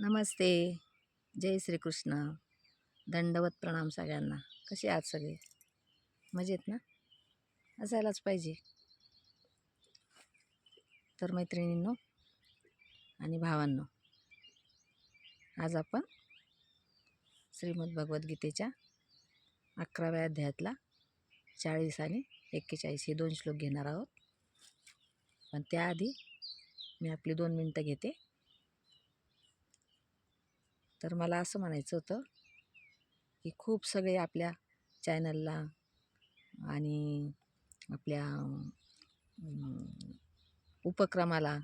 नमस्ते. जय श्रीकृष्ण. दंडवत प्रणाम सगळ्यांना. कसे आहात सगळे? मजेत ना? असायलाच पाहिजे. तर मैत्रिणींनो आणि भावांनो आज आपण श्रीमद भगवद्गीतेच्या अकराव्या अध्यायातला चाळीस आणि एक्केचाळीस हे दोन श्लोक घेणार आहोत. पण त्याआधी मी आपली दोन मिनटं घेते. तर मला असं म्हणायचं होतं की खूप सगळे आपल्या चॅनलला आणि आपल्या उपक्रमाला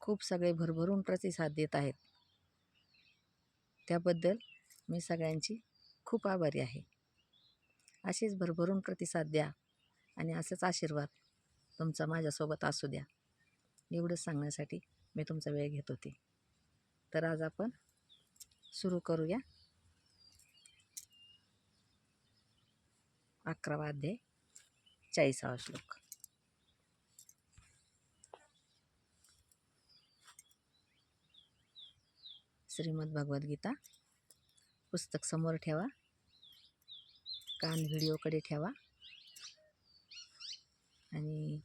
खूप सगळे भरभरून प्रतिसाद देत आहेत. त्याबद्दल मी सगळ्यांची खूप आभारी आहे. असेच भरभरून प्रतिसाद द्या आणि असंच आशीर्वाद तुमचा माझ्यासोबत असू द्या. एवढंच सांगण्यासाठी मी तुमचा वेळ घेत होते. तर आज आपण सुरू करूया. अकरावा अध्याय चाळीसावा श्लोक. श्रीमद भगवद्गीता पुस्तक समोर ठेवा. कान व्हिडिओकडे ठेवा. आणि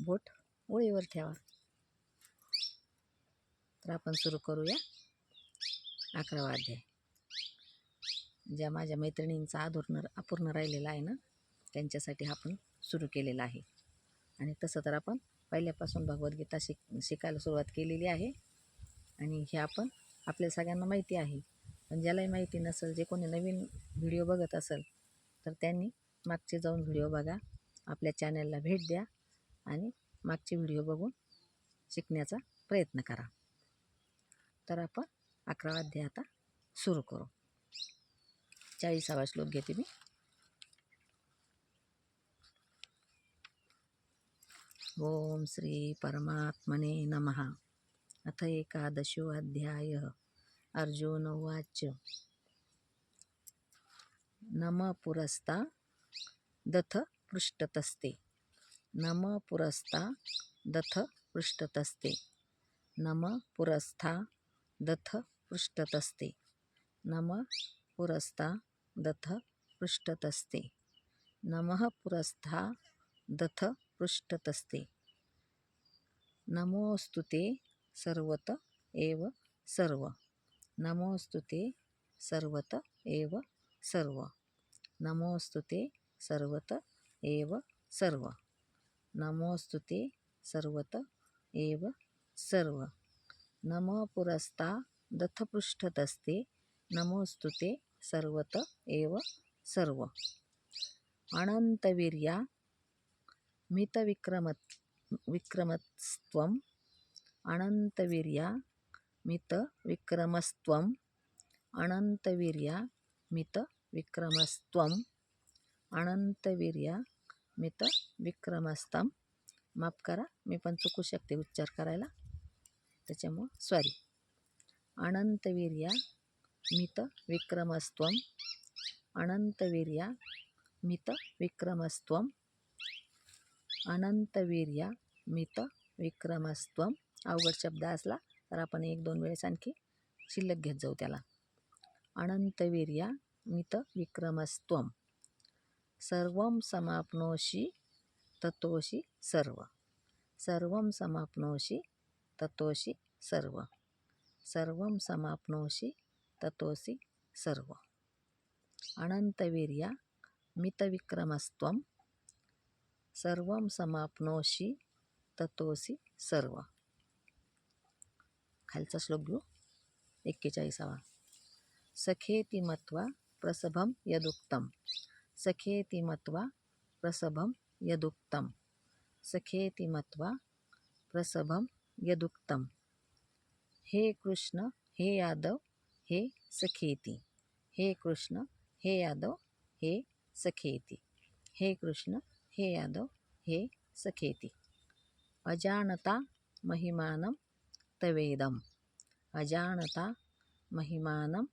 बोट ओळीवर ठेवा. तर आपण सुरू करूया. अकरावा अध्याय ज्या माझ्या मैत्रिणींचा अधूर्ण अपूर्ण राहिलेला आहे ना त्यांच्यासाठी आपण सुरू केलेला आहे. आणि तसं तर आपण पहिल्यापासून भगवद्गीता शिक शिकायला सुरुवात केलेली आहे. आणि हे आपण आपल्या सगळ्यांना माहिती आहे. पण ज्यालाही माहिती नसेल जे कोणी नवीन व्हिडिओ बघत असेल तर त्यांनी मागचे जाऊन व्हिडिओ बघा. आपल्या चॅनलला भेट द्या आणि मागचे व्हिडिओ बघून शिकण्याचा प्रयत्न करा. तर आपण अकरावा अध्याय आता सुरू करू. चाळीसावा श्लोक घेते मी. ओम श्री परमात्मने नमः. अथ एकादशोऽध्याय अर्जुन उवाच. नम पुरस्ता दथ पृष्ठतस्ते. नम पुरस्ता दथ पृष्ठतस्ते. नम पुरस्था दथ पृष्ठतस्ते नम पुरस्ता दथ पृष्ठतस्ते नमः पुरस्था दथ पृष्ठतस्ते नमोऽस्तु ते सर्वत एव सर्व. नमोऽस्तु ते सर्वत एव सर्व. नमोऽस्तु ते सर्वत एव सर्व. नमोऽस्तु ते सर्वत एव सर्व. नमः पुरस्ता दथपृष्ठतस्ते नमोऽस्तु ते सर्वत एव सर्व। अनन्तवीर्या मितविक्रमत् विक्रमस्त्वम्। अनन्तवीर्या मितविक्रमस्त्वम्। अनन्तवीर्या मितविक्रमस्त्वम्। अनंतवीर्या मितविक्रमस्तं माफ करा मी पण चुकू शकते उच्चार करायला. त्याच्यामुळं सॉरी अनंतवीर्या मित विक्रमस्त्वम अनंतवीर्या मित विक्रमस्त्वम अनंतवीर्या मित विक्रमस्त्वम अवघड शब्द असला तर आपण एक दोन वेळेस आणखी शिल्लक घेत जाऊ त्याला. अनंतवीर्या मित विक्रमस्त्वम सर्वं समाप्नोषि ततोषि सर्व। सर्वं समाप्नोषि ततोषि सर्व। सर्वं समाप्नोषि ततोऽसि सर्व अनंतवीर्या मितविक्रमस्त्वं सर्वं समाप्नोषि ततोऽसि सर्व खालचा श्लोक घेऊ। एक्केचाळीसावा। सखेती मत्वा प्रसभं यदुक्तं सखेती मत्वा प्रसभं यदुक्तं सखेती मत्वा प्रसभं यदुक्तं हे कृष्ण हे यादव हे सखेति. हे कृष्ण हे यादव हे सखेति. हे कृष्ण हे यादव हे सखेति. अजानता महिमानं तवेदम्. अजानता महिमानं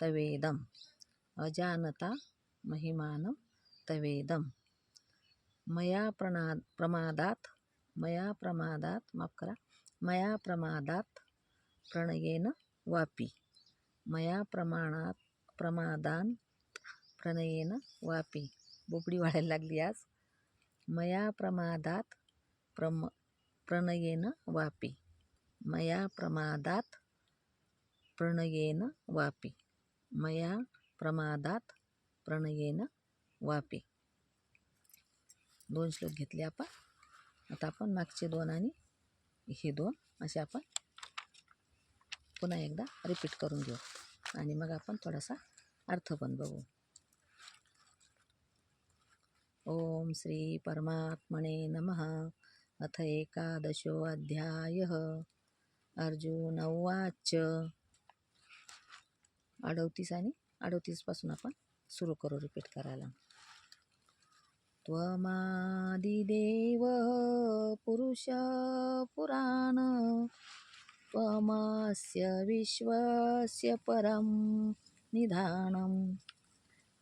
तवेदम्. अजानता महिमानं तवेदं मया प्रणा प्रमादात् मया प्रमादात् माफ करा मया प्रमादात् प्रणयेन वापी। मया प्रमाणात प्रमादान प्रणयेन वापी। बोबडी वाढायला लागली आज। मया प्रमादात प्रम प्रणयेन वापी। मया प्रमादात प्रणयेन वापी। मया प्रमादात प्रणयेन वापी। दोन श्लोक घेतले आपण. आता आपण मागचे दोन आणि हे दोन असे आपण पुन्हा एकदा रिपीट करून घेऊ. आणि मग आपण थोडासा अर्थ पण बघू. ओम श्री परमात्मने नमः. अथ एकादशोऽध्यायः अर्जुन उवाच. अडवतीस आणि अडवतीसपासून आपण सुरू करू रिपीट करायला. त्वमादिदेव पुरुष पुराण. त्वमास्य विश्वस्य परं निधानं।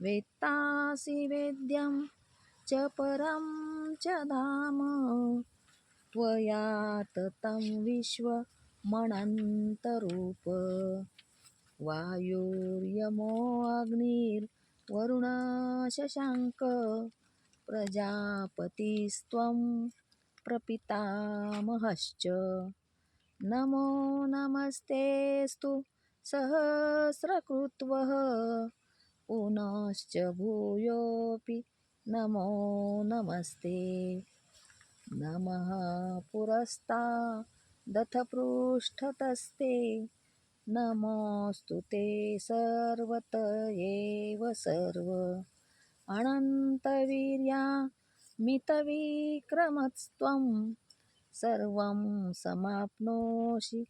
वेत्तासि वेद्यं च परं च धाम। त्वयाततं विश्वमणन्तरूप विश्वमनन्तरूप वायुर्यमो अग्निर्वरुणशशाङ्क। प्रजापतिस्त्वं प्रपितामहश्च। नमो नमस्तेस्तु सहस्रकृत्वः। पुनश्च भूयोऽपि नमो नमस्ते। नमः पुरस्ता दथपृष्ठतस्ते। नमोऽस्तु ते सर्वत एव सर्व। अनन्तवीर्या मितविक्रमस्त्वं सर्वं समाप्नोषि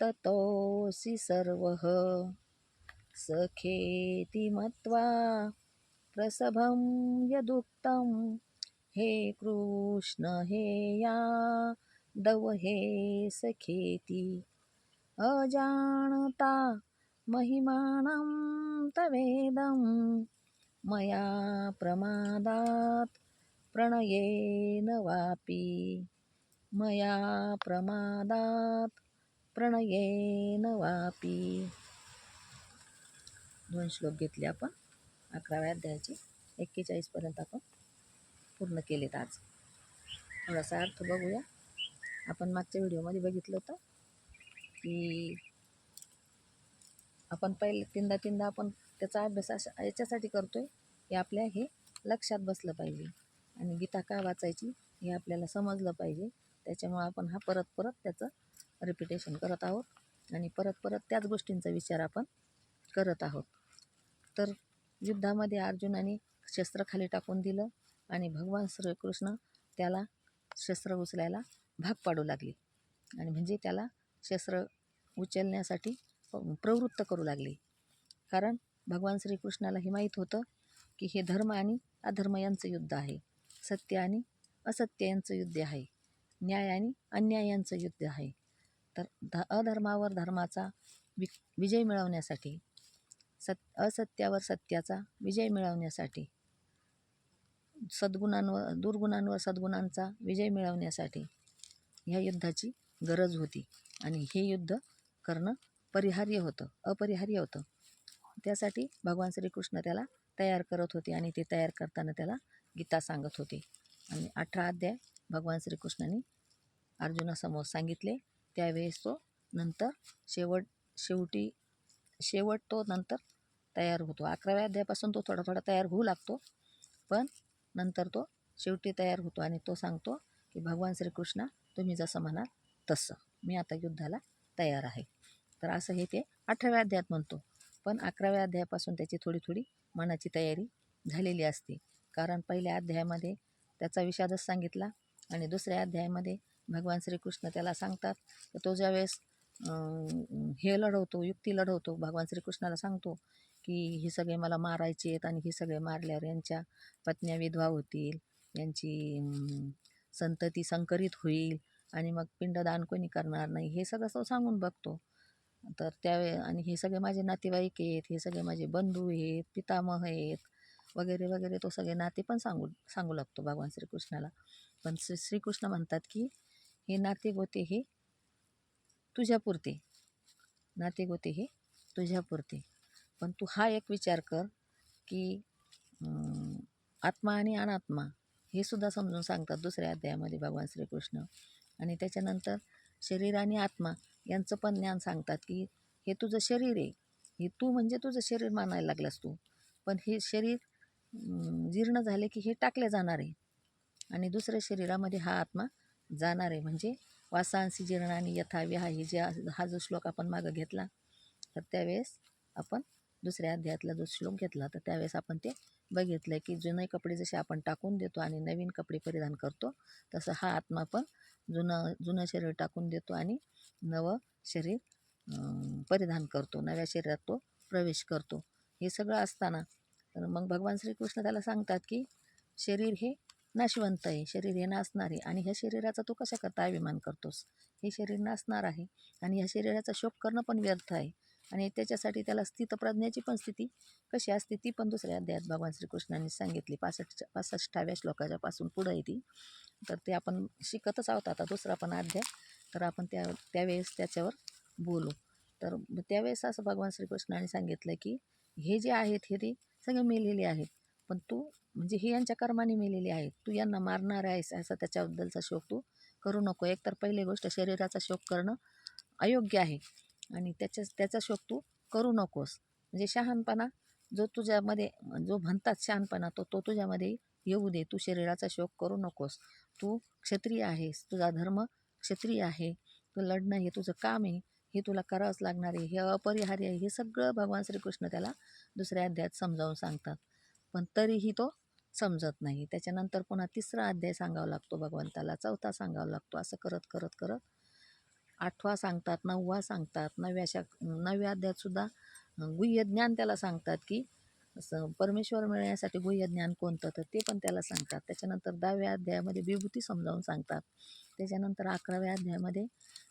ततोऽसि सर्वः। सखेति मत्वा प्रसभं यदुक्तं हे कृष्ण हे यादव हे सखेति। अजानता महिमानं तवेदं मया प्रमादात् प्रणयेन वापि। मया प्रमादात प्रणयेन वापी. दोन श्लोक घेतले आपण. अकराव्या अध्यायाचे एक्केचाळीसपर्यंत आपण पूर्ण केलेत आज. थोडासा अर्थ बघूया. आपण मागच्या व्हिडिओमध्ये बघितलं होतं की आपण पहिले तीनदा तीनदा आपण त्याचा अभ्यास अशा याच्यासाठी करतो आहे की आपल्या हे लक्षात बसलं पाहिजे. आणि गीता का वाचायची हे आपल्याला समजलं पाहिजे. त्याच्यामुळं आपण हा परत परत त्याचं रिपिटेशन करत आहोत. आणि परत परत त्याच गोष्टींचा विचार आपण करत आहोत. तर युद्धामध्ये अर्जुनाने शस्त्र खाली टाकून दिलं आणि भगवान श्रीकृष्ण त्याला शस्त्र उचलायला भाग पाडू लागले. आणि म्हणजे त्याला शस्त्र उचलण्यासाठी प्रवृत्त करू लागले. कारण भगवान श्रीकृष्णाला हे माहीत होतं की हे धर्म आणि अधर्म यांचं युद्ध आहे. सत्य आणि असत्य यांचं युद्ध आहे. न्याय आणि अन्याय यांचं युद्ध आहे. तर ध अधर्मावर धर्माचा वि विजय मिळवण्यासाठी सत असत्यावर सत्याचा विजय मिळवण्यासाठी सद्गुणांवर दुर्गुणांवर सद्गुणांचा विजय मिळवण्यासाठी ह्या युद्धाची गरज होती. आणि हे युद्ध करणं परिहार्य होतं अपरिहार्य होतं. त्यासाठी भगवान श्रीकृष्ण त्याला तयार करत होते आणि ते तयार करताना त्याला गीता सांगत होते. आणि अठरा अध्याय भगवान श्रीकृष्णाने अर्जुनासमोर सांगितले. त्यावेळेस तो नंतर शेवट शेवटी शेवट तो नंतर तयार होतो. अकराव्या अध्यायापासून तो थोडा थोडा तयार होऊ लागतो पण नंतर तो शेवटी तयार होतो आणि तो सांगतो की भगवान श्रीकृष्ण तुम्ही जसं म्हणाल तसं. मी आता युद्धाला तयार आहे. तर असं हे ते अठराव्या अध्यायात म्हणतो. पण अकराव्या अध्यायापासून त्याची थोडी थोडी मनाची तयारी झालेली असते. कारण पहिल्या अध्यायामध्ये त्याचा विषादच सांगितला. आणि दुसऱ्या अध्यायामध्ये भगवान श्रीकृष्ण त्याला सांगतात तर तो ज्यावेळेस हे लढवतो युक्ती लढवतो भगवान श्रीकृष्णाला सांगतो की हे सगळे मला मारायचे आहेत आणि हे सगळे मारल्यावर यांच्या पत्न्या विधवा होतील यांची संतती संकरित होईल आणि मग पिंडदान कोणी करणार नाही हे सगळं तो सांगून बघतो. तर त्यावे आणि हे सगळे माझे नातेवाईक आहेत हे सगळे माझे बंधू आहेत पितामह आहेत वगैरे वगैरे तो सगळे नाते पण सांगू सांगू लागतो भगवान श्रीकृष्णाला. पण श्री श्रीकृष्ण म्हणतात की हे नाते गोते हे तुझ्यापुरते नातेगोते हे तुझ्यापुरते पण तू हा एक विचार कर की आत्मा आणि अनात्मा हे सुद्धा समजून सांगतात दुसऱ्या अध्यायामध्ये भगवान श्रीकृष्ण. आणि त्याच्यानंतर शरीर आणि आत्मा यांचं पण ज्ञान सांगतात की हे तुझं शरीर आहे. हे तू म्हणजे तुझं शरीर मानायला लागलास तू. पण हे शरीर जीर्ण झाले की हे टाकले जाणार आहे. आणि दुसऱ्या शरीरामध्ये हा आत्मा जाणार आहे. म्हणजे वासांसी जीर्ण आणि यथा विहा जे हा जो श्लोक आपण मागं घेतला तर त्यावेळेस आपण दुसऱ्या अध्यायातला जो श्लोक घेतला तर त्यावेळेस आपण ते बघितलं की जुने कपडे जसे आपण टाकून देतो आणि नवीन कपडे परिधान करतो तसं हा आत्मा पण जुनं जुनं शरीर टाकून देतो आणि नवं शरीर परिधान करतो. नव्या शरीरात तो प्रवेश करतो. हे सगळं असताना तर मग भगवान श्रीकृष्ण त्याला सांगतात की शरीर हे नाशवंत आहे शरीर हे नासणार आहे. आणि ह्या शरीराचा तू कशा करता अभिमान करतोस? हे शरीर नासणार आहे. आणि ह्या शरीराचा शोक करणं पण व्यर्थ आहे. आणि त्याच्यासाठी त्याला स्थितप्रज्ञाची पण स्थिती कशी असते ती पण दुसऱ्या अध्यायात भगवान श्रीकृष्णांनी सांगितली. पासष्ट पासष्टाव्या श्लोकाच्या पासून पुढं आहे ती. तर ते आपण शिकतच आहोत आता दुसरा पण अध्याय. तर आपण त्या त्यावेळेस त्याच्यावर बोलू. तर त्यावेळेस असं भगवान श्रीकृष्णाने सांगितलं की हे जे आहेत हे ते सगळे मेलेले आहेत. पण तू म्हणजे ही यांच्या कर्माने मेलेली आहे. तू यांना मारणार आहेस असा त्याच्याबद्दलचा शोक तू करू नको. एकतर पहिली गोष्ट शरीराचा शोक करणं अयोग्य आहे. आणि त्याच्या त्याचा शोक तू करू नकोस. म्हणजे शहाणपणा जो तुझ्यामध्ये जो म्हणतात शहाणपणा तो तो तुझ्यामध्ये येऊ दे. तू शरीराचा शोक करू नकोस. तू क्षत्रिय आहेस. तुझा धर्म क्षत्रिय आहे. तू लढणं हे तुझं काम आहे. हे तुला करावंच लागणार आहे. हे अपरिहार्य आहे. हे सगळं भगवान श्रीकृष्ण त्याला दुसऱ्या अध्यायात समजावून सांगतात. पण तरीही तो समजत नाही. त्याच्यानंतर पुन्हा तिसरा अध्याय सांगावा लागतो भगवंताला चौथा सांगावा लागतो. असं करत करत करत आठवा सांगतात नववा सांगतात. नवव्या शाक नवव्या अध्यायातसुद्धा गुह्य ज्ञान त्याला सांगतात की असं परमेश्वर मिळण्यासाठी गुह्य ज्ञान कोणतं तर ते पण त्याला सांगतात. त्याच्यानंतर दहाव्या अध्यायामध्ये विभूती समजावून सांगतात. त्याच्यानंतर अकराव्या अध्यायामध्ये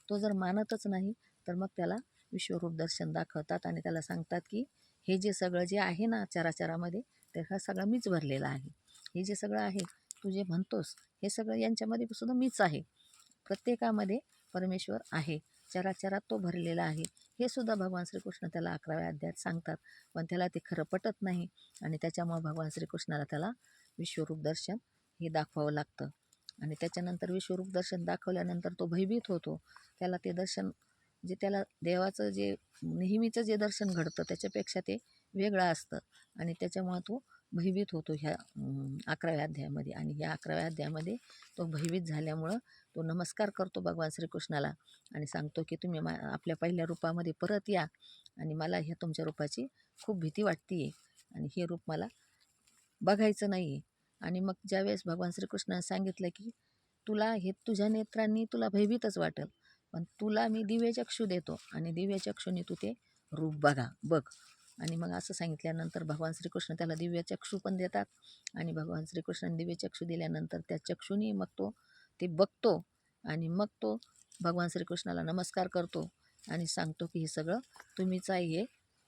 तो जर मानतच नाही तर मग त्याला विश्वरूप दर्शन दाखवतात आणि त्याला सांगतात की हे जे सगळं जे आहे ना चराचरामध्ये तर हा सगळा मीच भरलेला आहे. हे जे सगळं आहे तू जे म्हणतोस हे सगळं यांच्यामध्ये सुद्धा मीच आहे. प्रत्येकामध्ये परमेश्वर आहे. चराचरात तो भरलेला आहे. हे सुद्धा भगवान श्रीकृष्ण त्याला अकराव्या अध्यायात सांगतात. पण त्याला ते खरं पटत नाही आणि त्याच्यामुळं भगवान श्रीकृष्णाला त्याला विश्वरूप दर्शन हे दाखवावं लागतं. आणि त्याच्यानंतर विश्वरूप दर्शन दाखवल्यानंतर तो भयभीत होतो. त्याला ते दर्शन जे त्याला देवाचं जे नेहमीचं जे दर्शन घडतं त्याच्यापेक्षा ते वेगळं असतं आणि त्याच्यामुळं तो भयभीत होतो ह्या अकराव्या अध्यायामध्ये आणि ह्या अकराव्या अध्यायामध्ये तो भयभीत झाल्यामुळं तो नमस्कार करतो भगवान श्रीकृष्णाला आणि सांगतो की तुम्ही मा आपल्या पहिल्या रूपामध्ये परत या आणि मला ह्या तुमच्या रूपाची खूप भीती वाटते आहे आणि हे रूप मला बघायचं नाही आहे आणि मग ज्यावेळेस भगवान श्रीकृष्णाने सांगितलं की तुला हे तुझ्या नेत्रांनी तुला भयभीतच वाटेल पण तुला मी दिव्यचक्षू देतो आणि दिव्यचक्षूने तू ते रूप बघा बघ. आणि मग असं सांगितल्यानंतर भगवान श्रीकृष्ण त्याला दिव्यचक्षू पण देतात आणि भगवान श्रीकृष्णाने दिव्यचक्षू दिल्यानंतर त्या चक्षुनी मग तो ते बघतो आणि मग तो भगवान श्रीकृष्णाला नमस्कार करतो आणि सांगतो की हे सगळं तुम्हीच आहे हे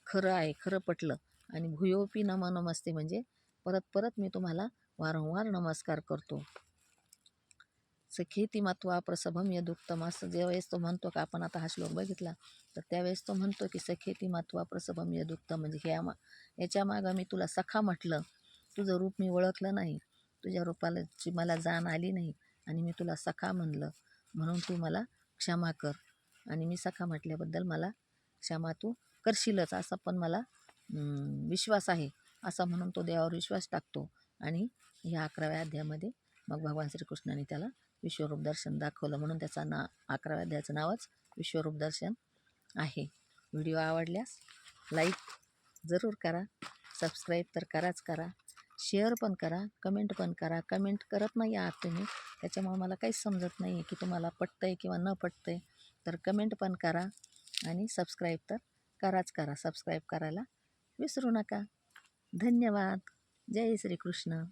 खरं आहे खरं पटलं. आणि भूयोपी नमा नमस्ते म्हणजे परत परत मी तुम्हाला वारंवार नमस्कार करतो. सखेती मत्वा प्रसभम यदुक्तम असं ज्यावेळेस तो म्हणतो का आपण आता हा श्लोक बघितला तर त्यावेळेस तो म्हणतो की सखेती मत्वा प्रसभम यदुक्तम म्हणजे ह्या मा याच्या मागं मी तुला सखा म्हटलं. तुझं रूप मी ओळखलं नाही. तुझ्या रूपालाची मला जाण आली नाही. आणि मी तुला सखा म्हणलं. म्हणून तू मला क्षमा कर. आणि मी सखा म्हटल्याबद्दल मला क्षमा तू करशीलच असा पण मला विश्वास आहे. असा म्हणून तो देवावर विश्वास टाकतो. आणि ह्या अकराव्या अध्यायामध्ये मग भगवान श्रीकृष्णाने त्याला विश्वरूप दर्शन दाखवलं म्हणून त्याचा ना अकराव्या अध्यायाचं नावच विश्वरूप दर्शन आहे. व्हिडिओ आवडल्यास लाईक जरूर करा सबस्क्राईब तर कराच करा शेअर पण करा कमेंट पण करा. कमेंट करत नाही आहात तुम्ही त्याच्यामुळे मला काहीच समजत नाही आहे की तुम्हाला पटतं आहे किंवा न पटतं आहे तर कमेंट पण करा आणि सबस्क्राईब तर कराच करा. सबस्क्राईब करायला विसरू नका. धन्यवाद. जय श्रीकृष्ण.